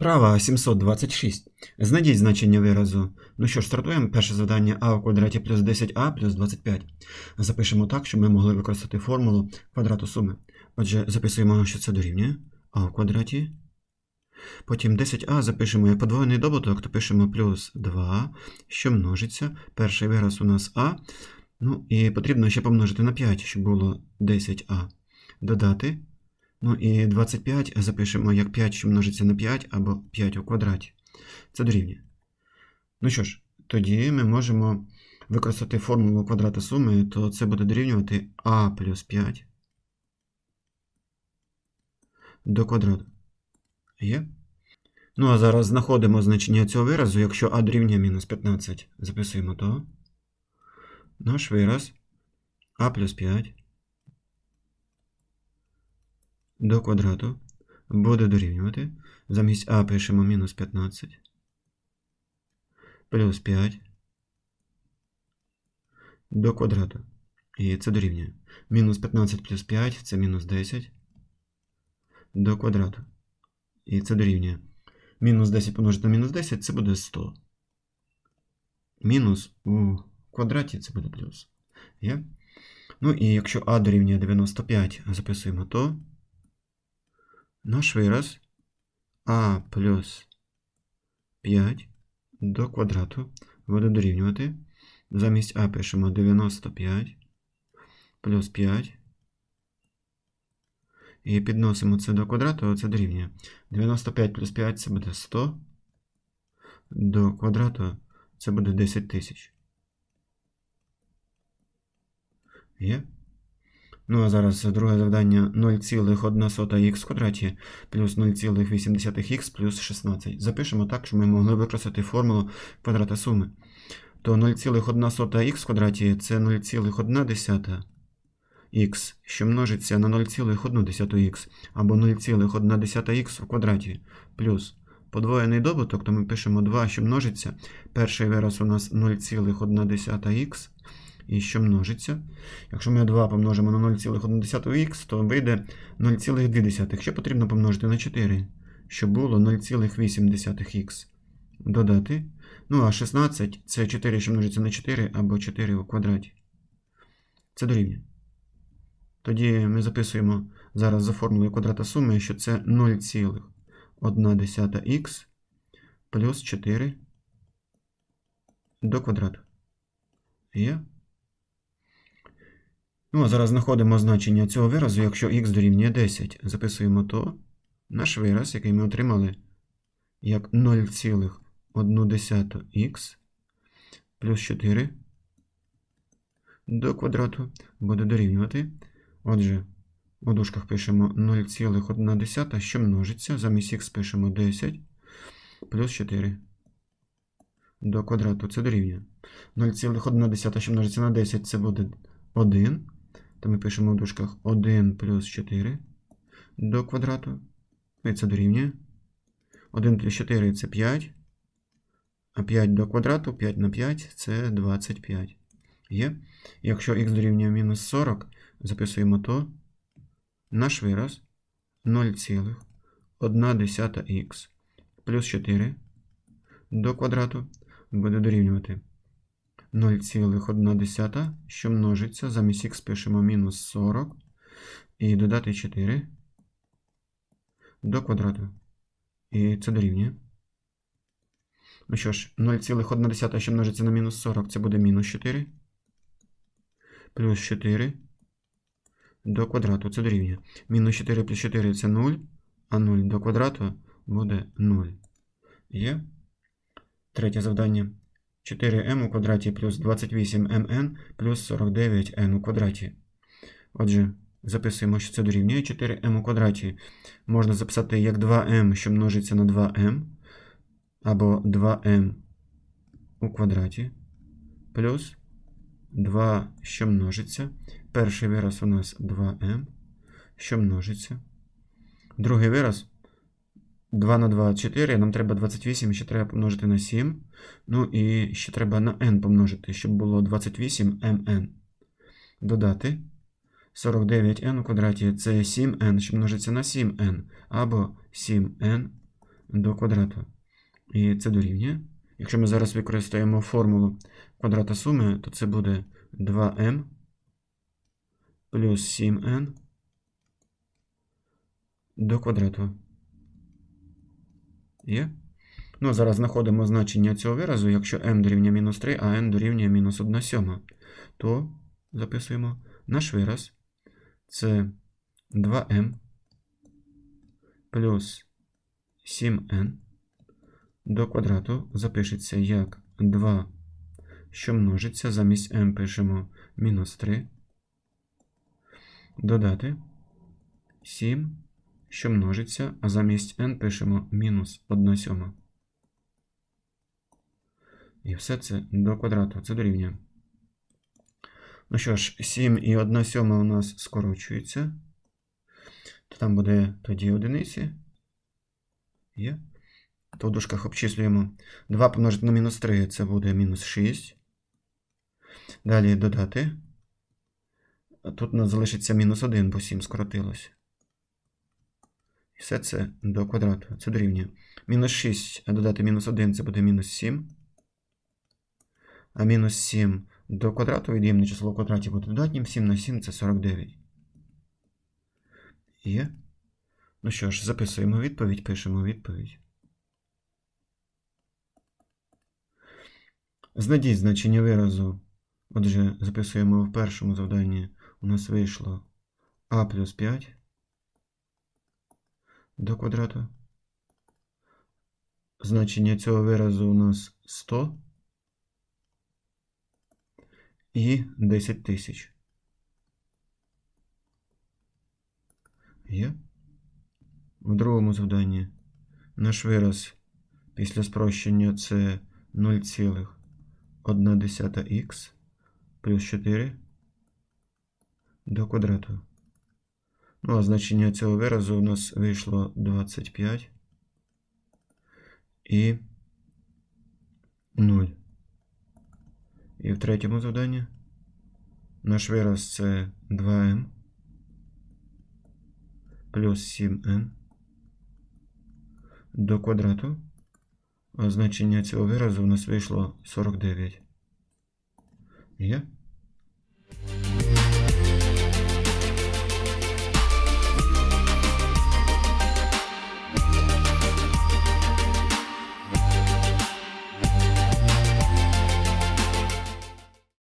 Права 726. Знайдіть значення виразу. Ну що ж, стартуємо. Перше завдання а у квадраті плюс 10а плюс 25. Запишемо так, щоб ми могли використати формулу квадрату суми. Отже, записуємо, що це дорівнює а у квадраті. Потім 10а запишемо як подвоєний добуток, то пишемо плюс 2, що множиться. Перший вираз у нас а. Ну і потрібно ще помножити на 5, щоб було 10а. Додати. Ну і 25 запишемо як 5, що множиться на 5 або 5 у квадраті. Це дорівнює. Ну що ж, тоді ми можемо використати формулу квадрата суми, то це буде дорівнювати а плюс 5 до квадрату. Є? Ну, а зараз знаходимо значення цього виразу, якщо а дорівнює мінус 15. Записуємо то. Наш вираз а плюс 5 до квадрату буде дорівнювати. Замість а пишемо мінус 15 плюс 5 до квадрату. І це дорівнює. Мінус 15 плюс 5 це мінус 10 до квадрату. І це дорівнює. Мінус 10 помножити на мінус 10 це буде 100. Мінус у квадраті це буде плюс. Є? Ну і якщо а дорівнює 95, записуємо то. Наш вираз а плюс 5 до квадрату буде дорівнювати. Замість а пишемо 95 плюс 5. І підносимо це до квадрату, це дорівнює. 95 плюс 5 це буде 100. До квадрату це буде 10 тисяч. Є? Ну, а зараз друге завдання 0,1х в квадраті плюс 0,8х плюс 16. Запишемо так, щоб ми могли використати формулу квадрата суми. То 0,1х в квадраті це 0,1х, що множиться на 0,1х, або 0,1х в квадраті плюс подвоєний добуток, то ми пишемо 2, що множиться. Перший вираз у нас 0,1х і що множиться. Якщо ми 2 помножимо на 0,1х, то вийде 0,2. Що потрібно помножити на 4, щоб було 0,8х. Додати. Ну, а 16 це 4, що множиться на 4, або 4 у квадраті. Це дорівнює. Тоді ми записуємо зараз за формулою квадрата суми, що це 0,1х плюс 4 до квадрату. Є? Ну, а зараз знаходимо значення цього виразу, якщо х дорівнює 10. Записуємо то. Наш вираз, який ми отримали, як 0,1х плюс 4 до квадрату буде дорівнювати. Отже, у дужках пишемо 0,1, що множиться. Замість х пишемо 10 плюс 4 до квадрату. Це дорівнює. 0,1, що множиться на 10, це буде 1. То ми пишемо в дужках 1 плюс 4 до квадрату. І це дорівнює. 1 плюс 4 це 5. А 5 до квадрату, 5 на 5 це 25. Є. Якщо х дорівнює мінус 40, записуємо то. Наш вираз 0,1х плюс 4 до квадрату буде дорівнювати 0,1, що множиться. Замість х пишемо мінус 40 і додати 4 до квадрату. І це дорівнює. Ну що ж, 0,1, що множиться на мінус 40, це буде мінус 4. Плюс 4 до квадрату. Це дорівнює. Мінус 4 плюс 4 це 0, а 0 до квадрату буде 0. Є. Третє завдання. 4m у квадраті плюс 28mn плюс 49n у квадраті. Отже, записуємо, що це дорівнює 4m у квадраті. Можна записати як 2m, що множиться на 2m, або 2m у квадраті, плюс 2, що множиться. Перший вираз у нас 2m, що множиться. Другий вираз 2 на 2 4, нам треба 28, ще треба помножити на 7. Ну і ще треба на n помножити, щоб було 28mn. Додати 49n у квадраті це 7n, що множиться на 7n, або 7n до квадрату. І це дорівнює. Якщо ми зараз використаємо формулу квадрата суми, то це буде 2m плюс 7n до квадрату. Є? Ну, зараз знаходимо значення цього виразу. Якщо m дорівнює мінус 3, а n дорівнює мінус 1 сьома, то записуємо наш вираз. Це 2m плюс 7n до квадрату запишеться як 2, що множиться, замість m пишемо мінус 3. Додати 7, що множиться, а замість n пишемо мінус 1 сьома. І все це до квадрату. Це дорівнює. Ну що ж, 7 і 1 сьома у нас скорочується. То там буде тоді одиниці. Є. То в дужках обчислюємо. 2 помножити на мінус 3 це буде мінус 6. Далі додати. Тут у нас залишиться мінус 1, бо 7 скоротилось. Все це до квадрату. Це дорівнює. Мінус 6, а додати мінус 1 це буде мінус 7. А мінус 7 до квадрату від'ємне число в квадраті буде додатнім. 7 на 7 це 49. Є. Ну що ж, записуємо відповідь, пишемо відповідь. Знайдіть значення виразу. Отже, записуємо в першому завданні. У нас вийшло а плюс 5 до квадрату. Значення цього виразу у нас 100 і 10 тисяч. Є. В другому завданні наш вираз після спрощення це 0,1х плюс 4 до квадрату. Ну, а значення цього виразу у нас вийшло 25 і 0. І в третьому завданні наш вираз це 2m плюс 7n до квадрату. А значення цього виразу у нас вийшло 49. Є?